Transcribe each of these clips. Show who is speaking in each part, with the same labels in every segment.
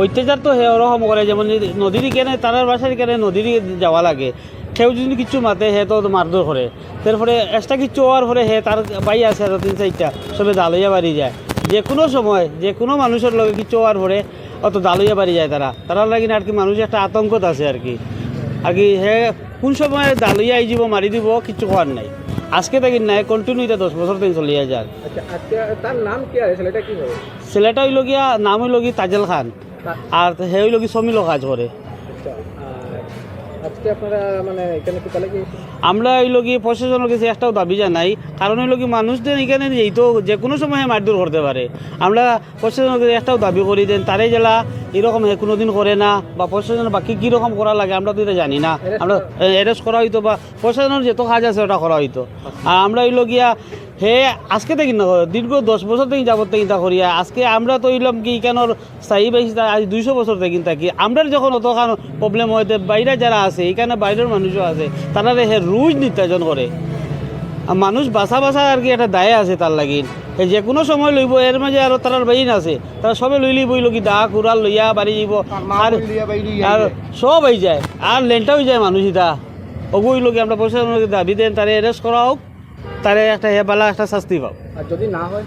Speaker 1: অত্যাচার তো হে ওরকম করে যেমন নদীর কেনে তারার বাসার কেনে নদীর যাওয়া লাগে। কেউ যদি কিছু মাতে হে তো মারধর করে। তারপরে এক্সট্রা কিছু হওয়ার পরে হে তার বাই আছে আর তিন চারটা সবে দালইয়া বাড়ি যায়। যে কোনো সময় যে কোনো মানুষের লগে কিছু হওয়ার পরে অত দালইয়া বাড়ি যায় তারা। তারা লাগি আর কি মানুষ একটা আতঙ্কত আছে আর কি। আর কি হে কোন সময় দালইয়া আই যাব মারি দিব কিছু হওয়ার নাই। আজকে থাকি নাই কন্টিনিউ এটা দশ বছর থেকে চলিয়া যায়
Speaker 2: আচ্ছা তার নাম কি ছেলেটা কি
Speaker 1: ছেলেটা হইল গিয়া নাম হইল কি তাজেল খান। আর হে হইল কি সমিল কাজ করে।
Speaker 2: আচ্ছা মানে
Speaker 1: আমরা হইল কি প্রশাসনের কাছে একটাও দাবি জানাই কারণ হইল কি মানুষদের এখানে এই তো যে কোনো সময় মারধর করতে পারে। আমরা প্রশাসনের কাছে একটাও দাবি করি দেন তারাই জেলা এরকম হে কোনোদিন করে না বা প্রশাসনের বাকি কীরকম করা লাগে আমরা তো এটা জানি না। আমরা অ্যারেস্ট করা হইতো বা প্রশাসনের যত কাজ আছে ওটা করা হইতো। আর আমরা হইল গিয়া হে আজকে থেকে না দীর্ঘ দশ বছর থেকে যাবত থেকে তা করিয়া। আজকে আমরা তো হইলাম কি কেন স্থায়ী বাইশি আজ দুইশো বছর থেকে থাকি আমরা যখন অতখান প্রবলেম হইতে বাইরে যারা আছে এখানে বাইরের মানুষও আছে তারা হে রোজ নির্যাতন করে। আর মানুষ বাসা বাসা আর কি একটা দায় আছে তার লাগি। যে কোনো সময় লইব এর মাঝে আর তার বাইন আছে তারা সবে লই লইব লই দা কুড়াল লইয়া বাড়ি যাব আর আর সব হয়ে যায় আর লেনটা হয়ে যায় মানুষ ইটা ওগুই লোক আমরা কাছে দাবি দেন তারে অ্যারেস্ট করা হোক। তারে একটা হেবালা একটা শাস্তি পাও
Speaker 2: আর যদি না হয়?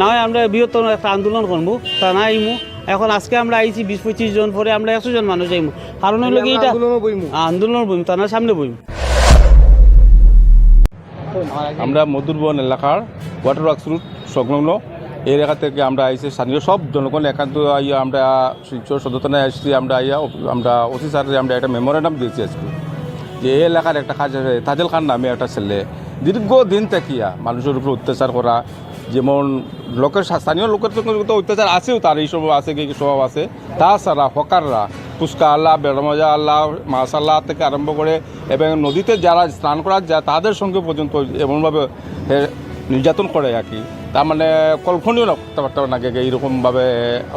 Speaker 1: না হয় আমরা বৃহত্তর একটা আন্দোলন করব তা না আইমু। এখন আজকে আমরা আইছি বিশ পঁচিশ জন পরে আমরা একশো জন মানুষ আইমু। কারণ হইল কি এটা আন্দোলন বইম। তা না সামনে বইম।
Speaker 3: আমরা মধুরবন এলাকার ওয়াটার ওয়ার্কস রুট সংলগ্ন। এই এলাকা থেকে আমরা আইসি স্থানীয় সব জনগণ একান্ত আইয়া আমরা শিলচর সদতনায় আসছি আমরা আইয়া আমরা ওসি স্যারের আমরা একটা মেমোরেন্ডাম দিয়েছি আজকে। যে এই এলাকার একটা কাজ তাজেল খান নামে একটা ছেলে দীর্ঘদিন থাকিয়া মানুষের উপর অত্যাচার করা, যেমন লোকের স্থানীয় লোকের তো অত্যাচার আছেও তার এইসব আছে কি স্বভাব আছে। তাছাড়া হকাররা ফুচকা আল্লাহ বেড়মজা আল্লাহ মাসাল্লাহ থেকে আরম্ভ করে এবং নদীতে যারা স্নান করার যায়, তাদের সঙ্গে পর্যন্ত এমনভাবে নির্যাতন করে আর কি। তার মানে কল্পনীয় কথাবার্তা নাকি এইরকমভাবে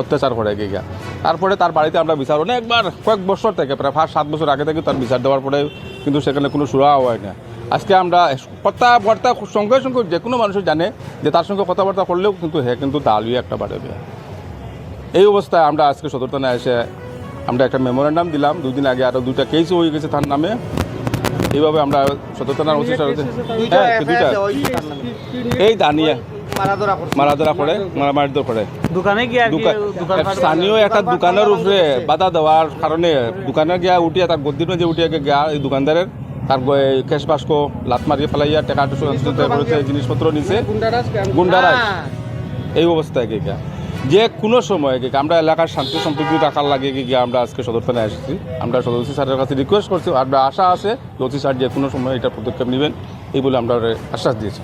Speaker 3: অত্যাচার করে গিয়ে তারপরে তার বাড়িতে আমরা বিচার অনেকবার, কয়েক বছর থেকে, প্রায় পাঁচ, সাত বছর আগে থেকে তার বিচার দেওয়ার পরে কিন্তু সেখানে কোনো সুরা হয় না। আজকে আমরা কথাবার্তা সঙ্গে সঙ্গে যে কোনো মানুষ জানে যে তার সঙ্গে কথাবার্তা করলেও কিন্তু হ্যাঁ কিন্তু দালুই একটা বাড়বে। এই অবস্থায় আমরা আজকে সদর থানায় এসে আমরা একটা মেমোরেন্ডাম দিলাম। দুদিন আগে আরও দুইটা কেসও হয়ে গেছে তার নামে। এইভাবে আমরা সদর থানার ওসি হ্যাঁ দুইটা। এই দানিয়া। মারাধরা করে মারামারি করে
Speaker 1: দোকানে গিয়ে
Speaker 3: স্থানীয় একটা দোকানের উপরে বাধা দেওয়ার কারণে দোকানে গিয়া উঠিয়া তার গদ্দির মধ্যে উঠিয়া গিয়া এই দোকানদারের তার ক্যাশ বাস্ক, লাত মারিয়ে ফেলাইয়া টাকা জিনিসপত্র নিছে। গুন্ডারাজ এই অবস্থায় গিয়ে যে কোনো সময় গিয়ে আমরা এলাকার শান্তি সম্প্রীতি রাখার লাগে গিয়ে আমরা আজকে সদর থানায় এসেছি আমরা সদস্য স্যারের কাছে রিকোয়েস্ট করছি। আমরা আশা আছে ওসি স্যার যে কোনো সময় এটা পদক্ষেপ নেবেন। এই বলে আমরা আশ্বাস দিয়েছি।